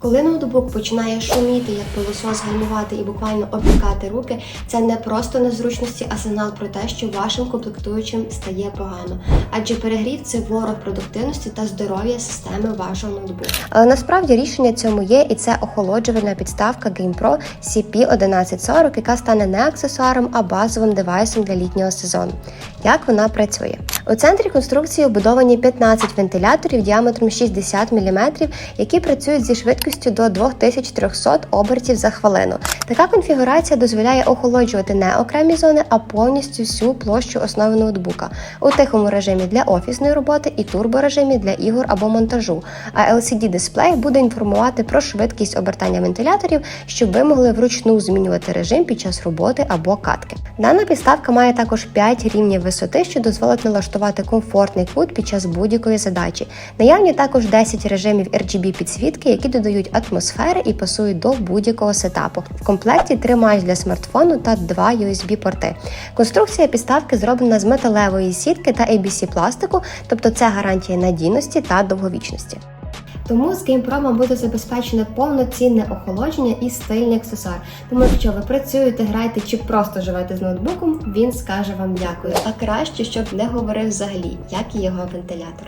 Коли ноутбук починає шуміти, як пилосос гальмувати і буквально опікати руки, це не просто незручності, а сигнал про те, що вашим комплектуючим стає погано. Адже перегрів це ворог продуктивності та здоров'я системи вашого ноутбуку. Але насправді рішення цьому є, і це охолоджувальна підставка GamePro CP1140, яка стане не аксесуаром, а базовим девайсом для літнього сезону. Як вона працює? У центрі конструкції вбудовані 15 вентиляторів діаметром 60 мм, які працюють зі швидкістю до 2300 обертів за хвилину. Така конфігурація дозволяє охолоджувати не окремі зони, а повністю всю площу основи ноутбука у тихому режимі для офісної роботи і турборежимі для ігор або монтажу. А LCD-дисплей буде інформувати про швидкість обертання вентиляторів, щоб ви могли вручну змінювати режим під час роботи або катки. Дана підставка має також 5 рівнів висоти, що дозволить налаштувати комфортний кут під час будь-якої задачі. Наявні також 10 режимів RGB підсвітки, які додають атмосфери і пасують до будь-якого сетапу. В комплекті три мають для смартфону та два USB порти. Конструкція підставки зроблена з металевої сітки та ABC пластику, тобто це гарантія надійності та довговічності. Тому з GamePro буде забезпечено повноцінне охолодження і стильний аксесуар. Тому якщо ви працюєте, граєте чи просто живете з ноутбуком, він скаже вам дякую. А краще, щоб не говорив взагалі, як і його вентилятор.